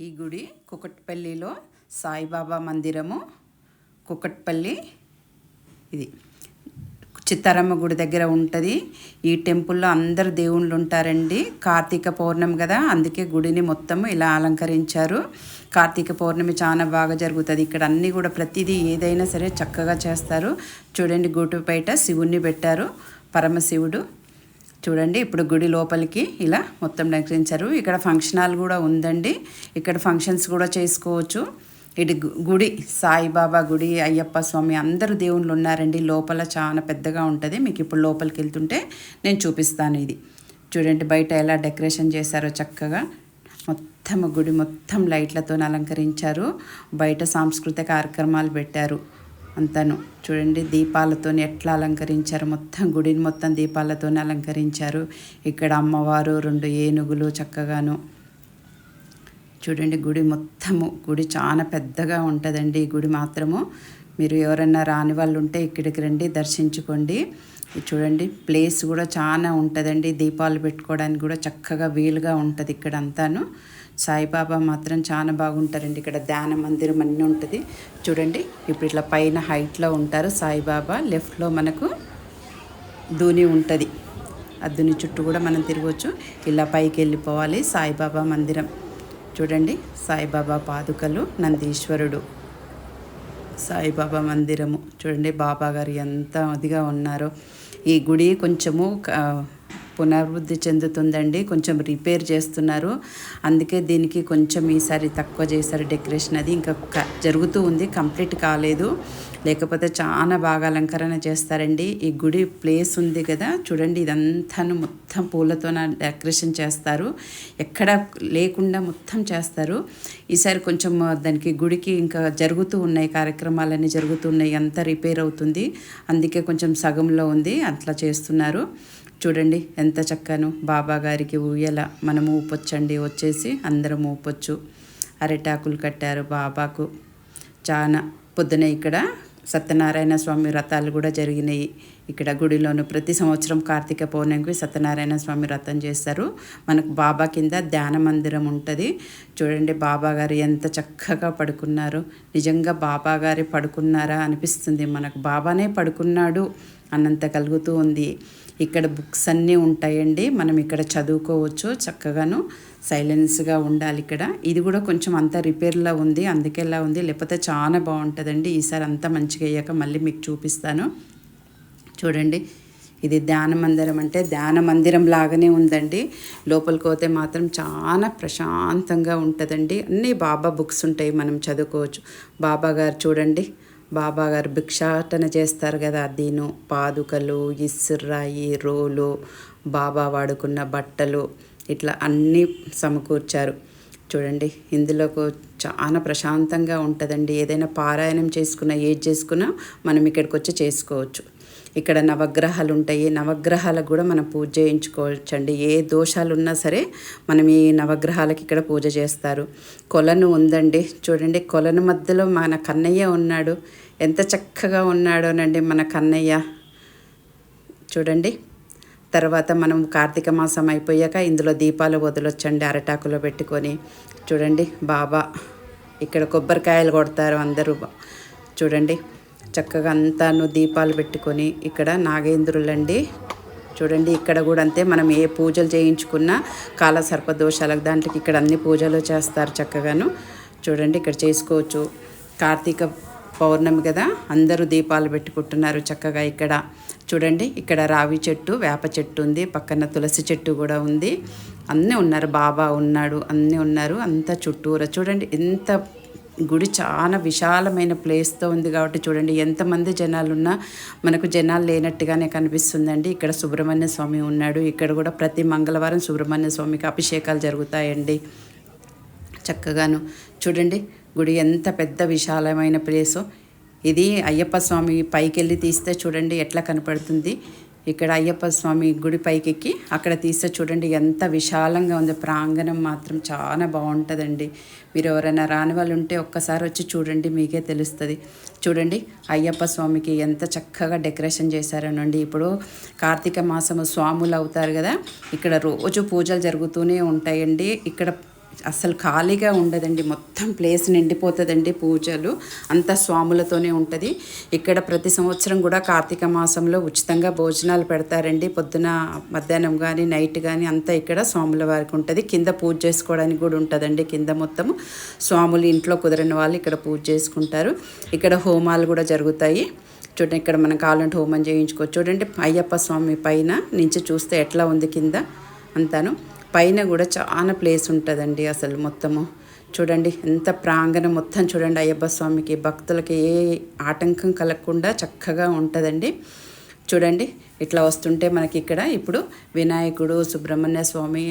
ఈ గుడి కుకట్పల్లిలో సాయిబాబా మందిరము కుకట్పల్లి ఇది. చిత్తారమ్మ గుడి దగ్గర ఉంటుంది. ఈ టెంపుల్లో అందరు దేవుళ్ళు ఉంటారండి. కార్తీక పౌర్ణమి కదా అందుకే గుడిని మొత్తం ఇలా అలంకరించారు. కార్తీక పౌర్ణమి చాలా బాగా జరుగుతుంది. ఇక్కడ అన్నీ కూడా ప్రతిదీ ఏదైనా సరే చక్కగా చేస్తారు. చూడండి గూటు బయట శివుణ్ణి పెట్టారు. పరమశివుడు. చూడండి ఇప్పుడు గుడి లోపలికి ఇలా మొత్తం డెకరించారు. ఇక్కడ ఫంక్షన్ హాల్ కూడా ఉందండి. ఇక్కడ ఫంక్షన్స్ కూడా చేసుకోవచ్చు. ఇది గు- గుడి సాయిబాబా గుడి అయ్యప్ప స్వామి అందరు దేవుళ్ళు ఉన్నారండి. లోపల చాలా పెద్దగా ఉంటుంది. మీకు ఇప్పుడు లోపలికి వెళ్తుంటే నేను చూపిస్తాను ఇది. చూడండి బయట ఎలా డెకరేషన్ చేశారో చక్కగా. మొత్తం గుడి మొత్తం లైట్లతో అలంకరించారు. బయట సాంస్కృతిక కార్యక్రమాలు పెట్టారు. అంతాను. చూడండి దీపాలతో ఎట్లా అలంకరించారు. మొత్తం గుడిని మొత్తం దీపాలతో అలంకరించారు. ఇక్కడ అమ్మవారు రెండు ఏనుగులు చక్కగాను. చూడండి గుడి మొత్తము గుడి చాలా పెద్దగా ఉంటుందండి. ఈ గుడి మాత్రము. మీరు ఎవరైనా రాని వాళ్ళు ఉంటే ఇక్కడికి రండి దర్శించుకోండి. చూడండి ప్లేస్ కూడా చాలా ఉంటుందండి. దీపాలు పెట్టుకోవడానికి కూడా చక్కగా వీలుగా ఉంటుంది ఇక్కడ అంతాను సాయిబాబా మాత్రం చాలా బాగుంటారండి. ఇక్కడ ధ్యాన మందిరం అన్నీ ఉంటుంది. చూడండి ఇప్పుడు ఇట్లా పైన హైట్లో ఉంటారు సాయిబాబా. లెఫ్ట్లో మనకు ధూని ఉంటుంది. ఆ ధూని చుట్టూ కూడా మనం తిరగవచ్చు ఇలా పైకి వెళ్ళిపోవాలి సాయిబాబా మందిరం. చూడండి సాయిబాబా పాదుకలు నందీశ్వరుడు. సాయిబాబా మందిరము. చూడండి బాబా గారు ఎంత అదిగా ఉన్నారో. ఈ గుడి కొంచెము పునర్వృద్ధి చెందుతుందండి. కొంచెం రిపేర్ చేస్తున్నారు. అందుకే దీనికి కొంచెం ఈసారి తక్కువ చేశారు డెకరేషన్ అది. ఇంకా క- జరుగుతూ ఉంది. కంప్లీట్ కాలేదు. లేకపోతే చాలా బాగా అలంకరణ చేస్తారండి. ఈ గుడి ప్లేస్ ఉంది కదా. చూడండి ఇదంతాను మొత్తం పూలతో డెకరేషన్ చేస్తారు. ఎక్కడ లేకుండా మొత్తం చేస్తారు. ఈసారి కొంచెం దానికి గుడికి ఇంకా జరుగుతూ ఉన్నాయి. కార్యక్రమాలన్నీ జరుగుతున్నాయి అంతా రిపేర్ అవుతుంది. అందుకే కొంచెం సగంలో ఉంది. అట్లా చేస్తున్నారు. చూడండి ఎంత చక్కను బాబా గారికి ఊయల మనము ఊపొచ్చండి వచ్చేసి అందరం ఊపొచ్చు. అరిటాకులు కట్టారు బాబాకు. చాలా పొద్దున ఇక్కడ సత్యనారాయణ స్వామి వ్రతాలు కూడా జరిగినాయి. ఇక్కడ గుడిలోను ప్రతి సంవత్సరం కార్తీక పౌర్ణమికి సత్యనారాయణ స్వామి వ్రతం చేస్తారు. మనకు బాబా కింద ధ్యాన మందిరం ఉంటుంది. చూడండి బాబా గారు ఎంత చక్కగా పడుకున్నారు. నిజంగా బాబా గారి పడుకున్నారా అనిపిస్తుంది. మనకు బాబానే పడుకున్నాడు అన్నంత కలుగుతూ ఉంది. ఇక్కడ బుక్స్ అన్నీ ఉంటాయండి. మనం ఇక్కడ చదువుకోవచ్చు చక్కగాను. సైలెన్స్గా ఉండాలి ఇక్కడ. ఇది కూడా కొంచెం అంత రిపేర్లో ఉంది. అందుకేలా ఉంది? లేకపోతే చాలా బాగుంటుందండి. ఈసారి అంతా మంచిగా అయ్యాక మళ్ళీ మీకు చూపిస్తాను. చూడండి. ఇది ధ్యాన మందిరం అంటే ధ్యాన మందిరం లాగానే ఉందండి. లోపలికి పోతే మాత్రం చాలా ప్రశాంతంగా ఉంటుందండి. అన్నీ బాబా బుక్స్ ఉంటాయి మనం చదువుకోవచ్చు. బాబా గారు చూడండి. బాబా గారు భిక్షాటన చేస్తారు కదా దీను పాదుకలు ఇసురాయి రోలు బాబా వాడుకున్న బట్టలు ఇట్లా అన్నీ సమకూర్చారు. చూడండి. ఇందులోకి చాలా ప్రశాంతంగా ఉంటుందండి. ఏదైనా పారాయణం చేసుకున్నా ఏది చేసుకున్నా మనం ఇక్కడికి వచ్చి చేసుకోవచ్చు. ఇక్కడ నవగ్రహాలు ఉంటాయి నవగ్రహాలకు కూడా మనం పూజ చేయించుకోవచ్చండి. ఏ దోషాలు ఉన్నా సరే మనం ఈ నవగ్రహాలకి ఇక్కడ పూజ చేస్తారు. కొలను ఉందండి. చూడండి కొలను మధ్యలో మన కన్నయ్య ఉన్నాడు. ఎంత చక్కగా ఉన్నాడోనండి మన కన్నయ్య. చూడండి తర్వాత మనం కార్తీక మాసం అయిపోయాక ఇందులో దీపాలు వదిలొచ్చండి అరటాకులో పెట్టుకొని. చూడండి బాబా ఇక్కడ కొబ్బరికాయలు కొడతారు అందరూ. చూడండి చక్కగా అంతాను దీపాలు పెట్టుకొని ఇక్కడ నాగేంద్రులండి. చూడండి ఇక్కడ కూడా అంతే మనం ఏ పూజలు చేయించుకున్నా కాల సర్పదోషాలకు దాంట్లోకి ఇక్కడ అన్ని పూజలు చేస్తారు చక్కగాను. చూడండి ఇక్కడ చేసుకోవచ్చు. కార్తీక పౌర్ణమి కదా అందరూ దీపాలు పెట్టుకుంటున్నారు చక్కగా ఇక్కడ. చూడండి ఇక్కడ రావి చెట్టు వేప చెట్టు ఉంది పక్కన తులసి చెట్టు కూడా ఉంది. అన్నీ ఉన్నారు బాబా ఉన్నాడు అన్నీ ఉన్నారు అంతా చుట్టూరా. చూడండి ఎంత గుడి చాలా విశాలమైన ప్లేస్తో ఉంది కాబట్టి చూడండి ఎంతమంది జనాలు ఉన్నా మనకు జనాలు లేనట్టుగానే కనిపిస్తుందండి. ఇక్కడ సుబ్రహ్మణ్య స్వామి ఉన్నాడు. ఇక్కడ కూడా ప్రతి మంగళవారం సుబ్రహ్మణ్య స్వామికి అభిషేకాలు జరుగుతాయండి. చక్కగాను చూడండి గుడి ఎంత పెద్ద విశాలమైన ప్లేసో. ఇది అయ్యప్ప స్వామి పైకి వెళ్ళి తీస్తే చూడండి ఎట్లా కనపడుతుంది. ఇక్కడ అయ్యప్ప స్వామి గుడి పైకెక్కి. అక్కడ తీస్తే చూడండి ఎంత విశాలంగా ఉంది. ప్రాంగణం మాత్రం చాలా బాగుంటుందండి. మీరు ఎవరైనా రాని వాళ్ళు ఉంటే ఒక్కసారి వచ్చి చూడండి మీకే తెలుస్తుంది. చూడండి అయ్యప్ప స్వామికి ఎంత చక్కగా డెకరేషన్ చేశారనండి. ఇప్పుడు కార్తీక మాసము స్వాములు అవుతారు కదా ఇక్కడ రోజు పూజలు జరుగుతూనే ఉంటాయండి. ఇక్కడ అసలు ఖాళీగా ఉండదండి. మొత్తం ప్లేస్ నిండిపోతుందండి పూజలు. అంతా స్వాములతోనే ఉంటుంది. ఇక్కడ ప్రతి సంవత్సరం కూడా కార్తీక మాసంలో ఉచితంగా భోజనాలు పెడతారండి. పొద్దున మధ్యాహ్నం కానీ నైట్ కానీ అంతా ఇక్కడ స్వాముల వారికి ఉంటుంది. కింద పూజ చేసుకోవడానికి కూడా ఉంటుందండి కింద మొత్తము. స్వాములు ఇంట్లో కుదరని వాళ్ళు ఇక్కడ పూజ చేసుకుంటారు. ఇక్కడ హోమాలు కూడా జరుగుతాయి. చూడండి ఇక్కడ మనం కావాలంటే హోమం చేయించుకోవచ్చు చూడండి అయ్యప్ప స్వామి పైన నుంచి చూస్తే ఎట్లా ఉంది కింద అంతాను. పైన కూడా చాలా ప్లేస్ ఉంటుందండి అసలు మొత్తము. చూడండి ఎంత ప్రాంగణం మొత్తం చూడండి అయ్యప్ప స్వామికి భక్తులకి ఏ ఆటంకం కలగకుండా చక్కగా ఉంటుందండి. చూడండి ఇట్లా వస్తుంటే మనకి ఇక్కడ ఇప్పుడు వినాయకుడు సుబ్రహ్మణ్య స్వామి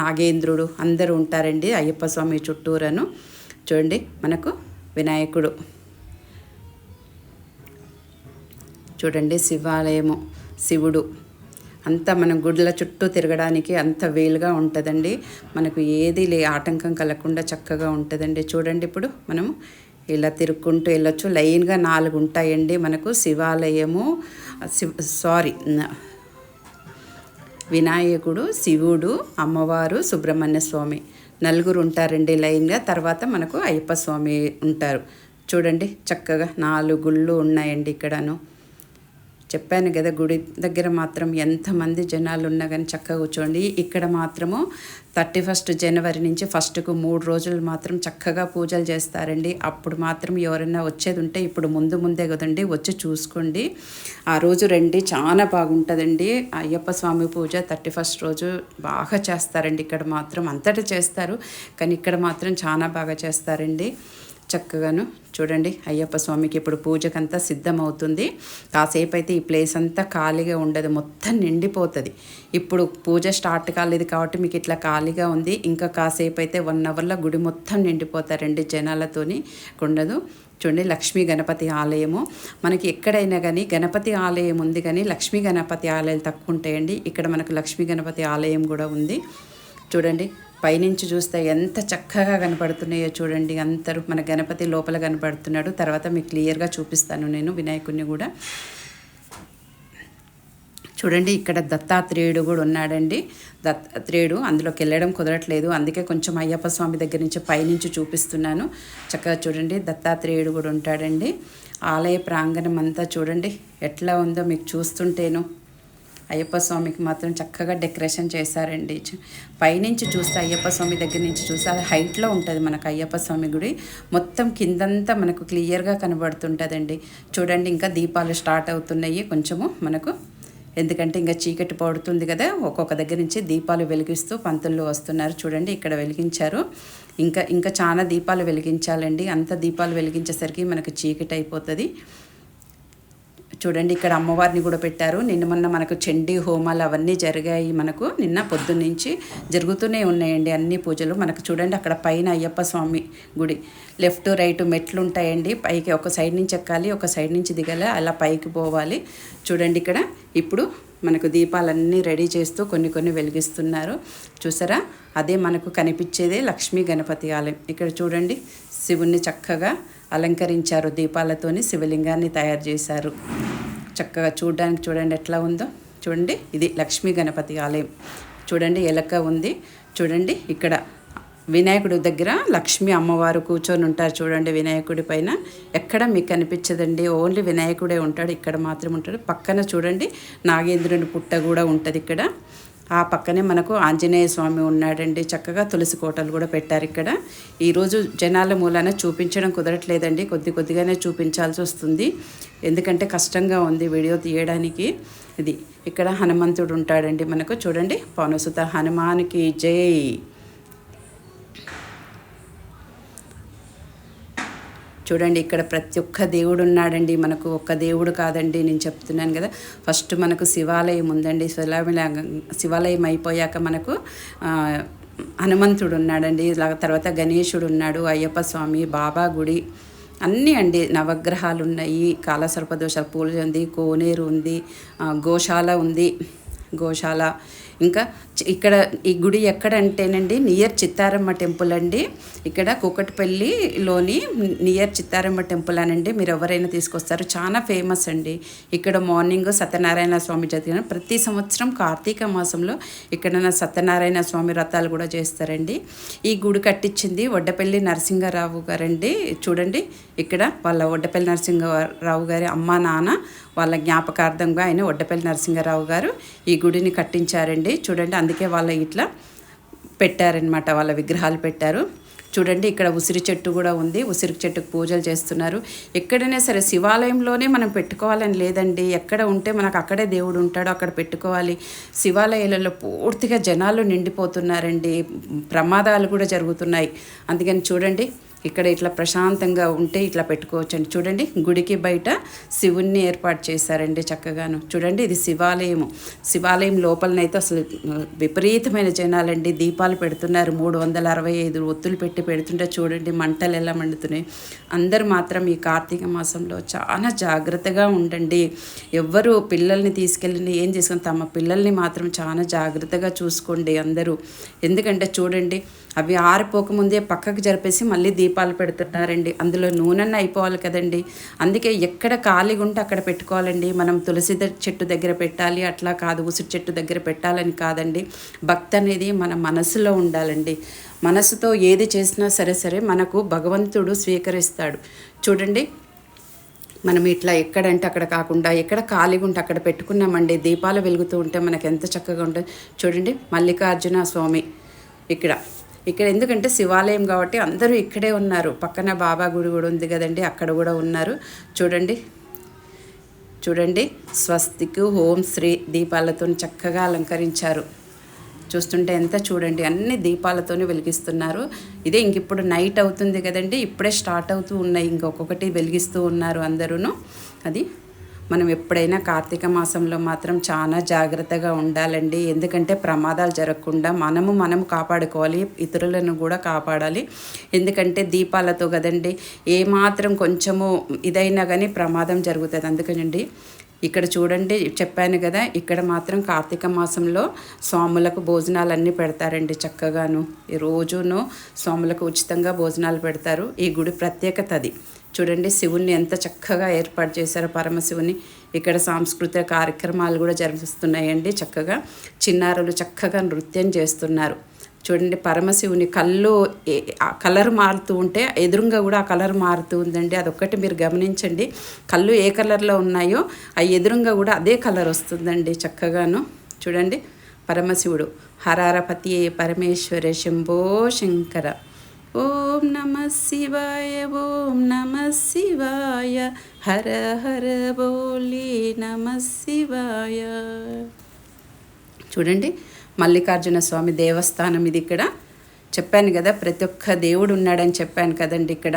నాగేంద్రుడు అందరూ ఉంటారండి అయ్యప్ప స్వామి చుట్టూరను. చూడండి మనకు వినాయకుడు. చూడండి శివాలయము శివుడు. అంతా మనం గుడ్ల చుట్టూ తిరగడానికి అంత వేలుగా ఉంటుందండి. మనకు ఏది లే ఆటంకం కలగకుండా చక్కగా ఉంటుందండి. చూడండి ఇప్పుడు మనము ఇలా తిరుక్కుంటూ వెళ్ళొచ్చు. లైన్గా నాలుగు ఉంటాయండి మనకు శివాలయము శివ సారీ వినాయకుడు శివుడు అమ్మవారు సుబ్రహ్మణ్య స్వామి నలుగురు ఉంటారండి లైన్గా. తర్వాత మనకు అయ్యప్ప స్వామి ఉంటారు. చూడండి చక్కగా నాలుగు గుళ్ళు ఉన్నాయండి ఇక్కడను. చెప్పాను కదా గుడి దగ్గర మాత్రం ఎంతమంది జనాలు ఉన్నా కానీ చక్కగా కూర్చోండి. ఇక్కడ మాత్రము థర్టీ ఫస్ట్ జనవరి నుంచి ఫస్ట్కు మూడు రోజులు మాత్రం చక్కగా పూజలు చేస్తారండి. అప్పుడు మాత్రం ఎవరైనా వచ్చేది ఉంటే ఇప్పుడు ముందు ముందే కదండి వచ్చి చూసుకోండి. ఆ రోజు రండి చాలా బాగుంటుందండి. అయ్యప్ప స్వామి పూజ థర్టీ ఫస్ట్ రోజు బాగా చేస్తారండి. ఇక్కడ మాత్రం అంతటా చేస్తారు కానీ ఇక్కడ మాత్రం చాలా బాగా చేస్తారండి. చక్కగాను చూడండి అయ్యప్ప స్వామికి ఇప్పుడు పూజకంతా సిద్ధమవుతుంది. కాసేపు అయితే ఈ ప్లేస్ అంతా ఖాళీగా ఉండదు మొత్తం నిండిపోతుంది. ఇప్పుడు పూజ స్టార్ట్ కాలేదు కాబట్టి మీకు ఇట్లా ఖాళీగా ఉంది. ఇంకా కాసేపు అయితే వన్ అవర్లో గుడి మొత్తం నిండిపోతారండి జనాలతోని ఉండదు చూడండి లక్ష్మీ గణపతి ఆలయము. మనకి ఎక్కడైనా కానీ గణపతి ఆలయం ఉంది కానీ లక్ష్మీ గణపతి ఆలయాలు తక్కువ ఉంటాయండి. ఇక్కడ మనకు లక్ష్మీ గణపతి ఆలయం కూడా ఉంది. చూడండి పైనుంచి చూస్తే ఎంత చక్కగా కనపడుతున్నాయో చూడండి. అందరూ మన గణపతి లోపల కనపడుతున్నాడు. తర్వాత మీకు క్లియర్గా చూపిస్తాను నేను వినాయకుడిని కూడా. చూడండి ఇక్కడ దత్తాత్రేయుడు కూడా ఉన్నాడండి. దత్తాత్రేయుడు అందులోకి వెళ్ళడం కుదరట్లేదు. అందుకే కొంచెం అయ్యప్ప స్వామి దగ్గర నుంచి పైనుంచి చూపిస్తున్నాను. చక్కగా చూడండి దత్తాత్రేయుడు కూడా ఉంటాడండి. ఆలయ ప్రాంగణం అంతా చూడండి ఎట్లా ఉందో మీకు చూస్తుంటేను. అయ్యప్ప స్వామికి మాత్రం చక్కగా డెకరేషన్ చేశారండి. పైనుంచి చూస్తే అయ్యప్ప స్వామి దగ్గర నుంచి చూస్తే అది హైట్లో ఉంటుంది మనకు అయ్యప్ప స్వామి గుడి. మొత్తం కిందంతా మనకు క్లియర్గా కనబడుతుంటుందండి. చూడండి ఇంకా దీపాలు స్టార్ట్ అవుతున్నాయి కొంచెము మనకు. ఎందుకంటే ఇంకా చీకటి పడుతుంది కదా ఒక్కొక్క దగ్గర నుంచి దీపాలు వెలిగిస్తూ పంతులు వస్తున్నారు. చూడండి ఇక్కడ వెలిగించారు. ఇంకా ఇంకా చాలా దీపాలు వెలిగించాలండి. అంత దీపాలు వెలిగించేసరికి మనకు చీకటి అయిపోతుంది. చూడండి ఇక్కడ అమ్మవారిని కూడా పెట్టారు. నిన్న మొన్న మనకు చండీ హోమాలు అవన్నీ జరిగాయి మనకు. నిన్న పొద్దున్నుంచి జరుగుతూనే ఉన్నాయండి అన్ని పూజలు. మనకు చూడండి అక్కడ పైన అయ్యప్ప స్వామి గుడి. లెఫ్ట్ రైట్ మెట్లు ఉంటాయండి పైకి ఒక సైడ్ నుంచి ఎక్కాలి ఒక సైడ్ నుంచి దిగాలి అలా పైకి పోవాలి. చూడండి ఇక్కడ ఇప్పుడు మనకు దీపాలన్నీ రెడీ చేస్తూ కొన్ని కొన్ని వెలిగిస్తున్నారు. చూసారా? అదే మనకు కనిపించేదే లక్ష్మీ గణపతి ఆలయం. ఇక్కడ చూడండి శివుణ్ణి చక్కగా అలంకరించారు దీపాలతోని శివలింగాన్ని తయారు చేశారు. చక్కగా చూడడానికి చూడండి ఎట్లా ఉందో. చూడండి ఇది లక్ష్మీ గణపతి ఆలయం. చూడండి ఎలక ఉంది. చూడండి ఇక్కడ వినాయకుడి దగ్గర లక్ష్మీ అమ్మవారు కూర్చొని ఉంటారు చూడండి వినాయకుడి పైన. ఎక్కడ మీకు కనిపించదండి ఓన్లీ వినాయకుడే ఉంటాడు ఇక్కడ మాత్రం ఉంటాడు. పక్కన చూడండి నాగేంద్రుని పుట్ట కూడా ఉంటుంది ఇక్కడ. ఆ పక్కనే మనకు ఆంజనేయ స్వామి ఉన్నాడండి. చక్కగా తులసి కోటలు కూడా పెట్టారు ఇక్కడ. ఈరోజు జనాల మూలాన చూపించడం కుదరట్లేదండి. కొద్ది కొద్దిగానే చూపించాల్సి వస్తుంది. ఎందుకంటే కష్టంగా ఉంది వీడియో తీయడానికి. ఇది ఇక్కడ హనుమంతుడు ఉంటాడండి మనకు. చూడండి పవనసుత హనుమానికి జై. చూడండి ఇక్కడ ప్రతి ఒక్క దేవుడు ఉన్నాడండి. మనకు ఒక్క దేవుడు కాదండి నేను చెప్తున్నాను కదా. ఫస్ట్ మనకు శివాలయం ఉందండి. శివాలయం శివాలయం అయిపోయాక మనకు హనుమంతుడు ఉన్నాడండి. తర్వాత గణేశుడు ఉన్నాడు అయ్యప్ప స్వామి బాబా గుడి అన్నీ అండి. నవగ్రహాలు ఉన్నాయి కాలసర్పదోష పూజ ఉంది కోనేరు ఉంది గోశాల ఉంది గోశాల. ఇంకా ఇక్కడ ఈ గుడి ఎక్కడ అంటేనండి నియర్ చిత్తారమ్మ టెంపుల్ అండి. ఇక్కడ కూకట్పల్లిలోని నియర్ చిత్తారమ్మ టెంపుల్ అనండి. మీరు ఎవరైనా తీసుకొస్తారు. చాలా ఫేమస్ అండి. ఇక్కడ మార్నింగ్ సత్యనారాయణ స్వామి జరిగిన ప్రతి సంవత్సరం కార్తీక మాసంలో ఇక్కడ సత్యనారాయణ స్వామి వ్రతాలు కూడా చేస్తారండి. ఈ గుడి కట్టించింది వడ్డపల్లి నరసింహారావు గారండి. చూడండి ఇక్కడ వాళ్ళ వడ్డపల్లి నరసింహారావు గారి అమ్మ నాన్న వాళ్ళ జ్ఞాపకార్థంగా ఆయన వడ్డపల్లి నరసింహారావు గారు ఈ గుడిని కట్టించారండి. చూడండి అందుకే వాళ్ళ ఇట్లా పెట్టారనమాట వాళ్ళ విగ్రహాలు పెట్టారు. చూడండి ఇక్కడ ఉసిరి చెట్టు కూడా ఉంది. ఉసిరి చెట్టుకు పూజలు చేస్తున్నారు. ఎక్కడైనా సరే శివాలయంలోనే మనం పెట్టుకోవాలని లేదండి. ఎక్కడ ఉంటే మనకు అక్కడే దేవుడు ఉంటాడో అక్కడ పెట్టుకోవాలి. శివాలయాలలో పూర్తిగా జనాలు నిండిపోతున్నారండి. ప్రమాదాలు కూడా జరుగుతున్నాయి. అందుకని చూడండి ఇక్కడ ఇట్లా ప్రశాంతంగా ఉంటే ఇట్లా పెట్టుకోవచ్చండి. చూడండి గుడికి బయట శివుణ్ణి ఏర్పాటు చేశారండి చక్కగాను. చూడండి ఇది శివాలయము. శివాలయం లోపలనైతే అసలు విపరీతమైన జనాలండి. దీపాలు పెడుతున్నారు. మూడు వందల అరవై ఐదు ఒత్తులు పెట్టి పెడుతుంటే చూడండి మంటలు ఎలా మండుతున్నాయి. అందరు మాత్రం ఈ కార్తీక మాసంలో చాలా జాగ్రత్తగా ఉండండి. ఎవ్వరు పిల్లల్ని తీసుకెళ్ళి ఏం చేసుకుని తమ పిల్లల్ని మాత్రం చాలా జాగ్రత్తగా చూసుకోండి అందరూ. ఎందుకంటే చూడండి అవి ఆరిపోకముందే పక్కకు జరిపేసి మళ్ళీ దీపాలు పెడుతున్నారండి. అందులో నూనెన్న అయిపోవాలి కదండి. అందుకే ఎక్కడ ఖాళీగా ఉంటే అక్కడ పెట్టుకోవాలండి. మనం తులసి చెట్టు దగ్గర పెట్టాలి. అట్లా కాదు. ఉసిరి చెట్టు దగ్గర పెట్టాలని కాదండి. భక్తి అనేది మన మనసులో ఉండాలండి. మనసుతో ఏది చేసినా సరే సరే మనకు భగవంతుడు స్వీకరిస్తాడు. చూడండి. మనం ఇట్లా ఎక్కడంటే అక్కడ కాకుండా ఎక్కడ ఖాళీగా ఉంటే అక్కడ పెట్టుకున్నామండి. దీపాలు వెలుగుతూ ఉంటే మనకు ఎంత చక్కగా ఉంటుంది చూడండి. మల్లికార్జున స్వామి ఇక్కడ. ఇక్కడ ఎందుకంటే శివాలయం కాబట్టి అందరూ ఇక్కడే ఉన్నారు. పక్కన బాబా గుడి కూడా ఉంది కదండి అక్కడ కూడా ఉన్నారు. చూడండి. చూడండి. స్వస్తికు హోం శ్రీ దీపాలతో చక్కగా అలంకరించారు. చూస్తుంటే ఎంత చూడండి అన్ని దీపాలతోనే వెలిగిస్తున్నారు. ఇదే ఇంక ఇప్పుడు నైట్ అవుతుంది కదండి ఇప్పుడే స్టార్ట్ అవుతూ ఉన్నాయి ఇంకొకటి వెలిగిస్తూ ఉన్నారు అందరూను. అది మనం ఎప్పుడైనా కార్తీక మాసంలో మాత్రం చాలా జాగ్రత్తగా ఉండాలండి. ఎందుకంటే ప్రమాదాలు జరగకుండా మనము మనం కాపాడుకోవాలి ఇతరులను కూడా కాపాడాలి. ఎందుకంటే దీపాలతో కదండి ఏమాత్రం కొంచెము ఇదైనా కానీ ప్రమాదం జరుగుతుంది. అందుకనండి ఇక్కడ చూడండి చెప్పాను కదా ఇక్కడ మాత్రం కార్తీక మాసంలో స్వాములకు భోజనాలు అన్నీ పెడతారండి చక్కగాను. ఈ రోజును స్వాములకు ఉచితంగా భోజనాలు పెడతారు. ఈ గుడి ప్రత్యేకత అది. చూడండి శివుణ్ణి ఎంత చక్కగా ఏర్పాటు చేశారో పరమశివుని ఇక్కడ సాంస్కృతిక కార్యక్రమాలు కూడా జరుగుతున్నాయండి చక్కగా. చిన్నారులు చక్కగా నృత్యం చేస్తున్నారు. చూడండి పరమశివుని కళ్ళు ఆ కలర్ మారుతూ ఉంటే ఎదురుగా కూడా ఆ కలర్ మారుతూ ఉందండి. అదొక్కటి మీరు గమనించండి. కళ్ళు ఏ కలర్లో ఉన్నాయో ఆ ఎదురుగా కూడా అదే కలర్ వస్తుందండి చక్కగాను. చూడండి పరమశివుడు. హరారపతి పరమేశ్వర శంభో శంకర. ఓం నమ శివాయ ఓం నమ శివాయ. హర హర బోలి నమ శివాయ. చూడండి మల్లికార్జున స్వామి దేవస్థానం ఇది ఇక్కడ. చెప్పాను కదా ప్రతి ఒక్క దేవుడు ఉన్నాడని చెప్పాను కదండి ఇక్కడ.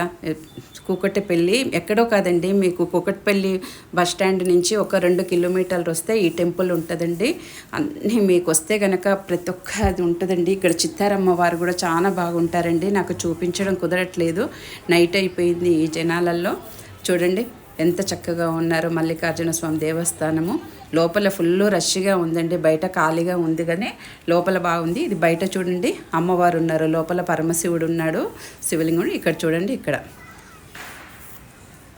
కూకట్పల్లి ఎక్కడో కాదండి మీకు కూకట్పల్లి బస్ స్టాండ్ నుంచి ఒక రెండు కిలోమీటర్లు వస్తే ఈ టెంపుల్ ఉంటుందండి. అన్నీ మీకు వస్తే కనుక ప్రతి ఒక్క అది ఉంటుందండి. ఇక్కడ చిత్తారమ్మ వారు కూడా చాలా బాగుంటారండి. నాకు చూపించడం కుదరట్లేదు. నైట్ అయిపోయింది ఈ జనాలల్లో. చూడండి ఎంత చక్కగా ఉన్నారు మల్లికార్జున స్వామి దేవస్థానము. లోపల ఫుల్ రష్గా ఉందండి బయట ఖాళీగా ఉంది కానీ లోపల బాగుంది. ఇది బయట చూడండి అమ్మవారు ఉన్నారు లోపల పరమశివుడు ఉన్నాడు శివలింగుడు ఇక్కడ చూడండి ఇక్కడ.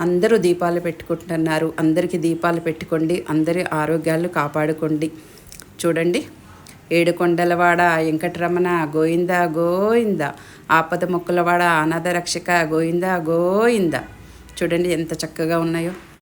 అందరూ దీపాలు పెట్టుకుంటున్నారు అందరికీ దీపాలు పెట్టుకోండి అందరి ఆరోగ్యాలు కాపాడుకోండి. చూడండి ఏడుకొండలవాడ వెంకటరమణ గోయింద గోయింద ఆపద మొక్కలవాడ అనాథ రక్షక గోయింద గోయింద చూడండి ఎంత చక్కగా ఉన్నాయో.